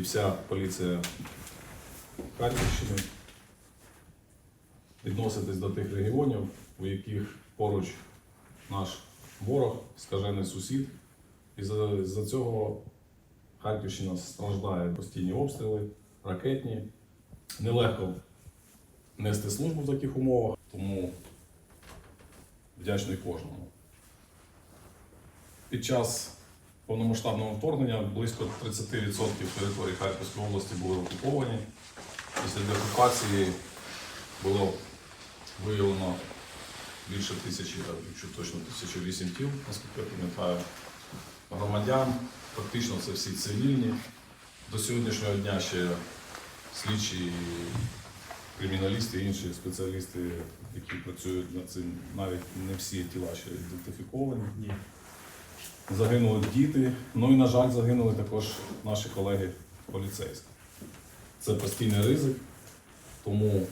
вся поліція Харківщини відноситись до тих регіонів, у яких поруч наш ворог, скажений сусід. І за, за цього Харківщина страждає постійні обстріли, ракетні. Нелегко нести службу в таких умовах, тому вдячний кожному. Під час повномасштабного вторгнення близько 30% території Харківської області були окуповані. Після деокупації було виявлено більше тисячі, якщо точно 1008 тіл, наскільки я пам'ятаю, громадян. Фактично це всі цивільні. До сьогоднішнього дня ще слідчі, криміналісти і інші спеціалісти, які працюють над цим, навіть не всі тіла ще ідентифіковані. Ні. Загинули діти. Ну і, на жаль, загинули також наші колеги поліцейські. Це постійний ризик, тому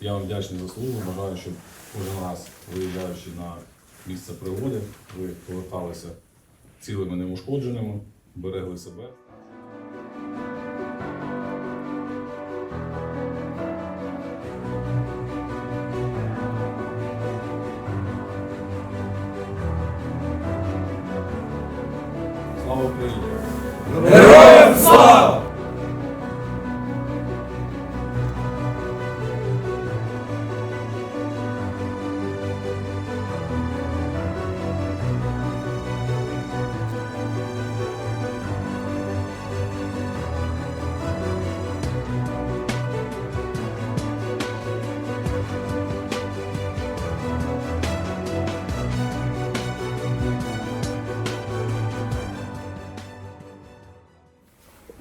я вам вдячний за службу. Бажаю, щоб кожен раз, виїжджаючи на місце пригоди, ви поверталися цілими неушкодженими, берегли себе. Слава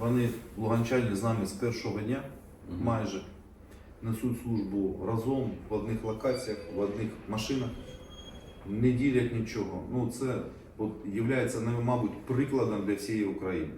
Вони луганчані з нами з першого дня майже несуть службу разом в одних локаціях, в одних машинах, не ділять нічого. Ну це от, є, мабуть, прикладом для всієї України.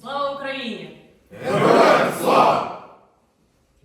Слава Україні!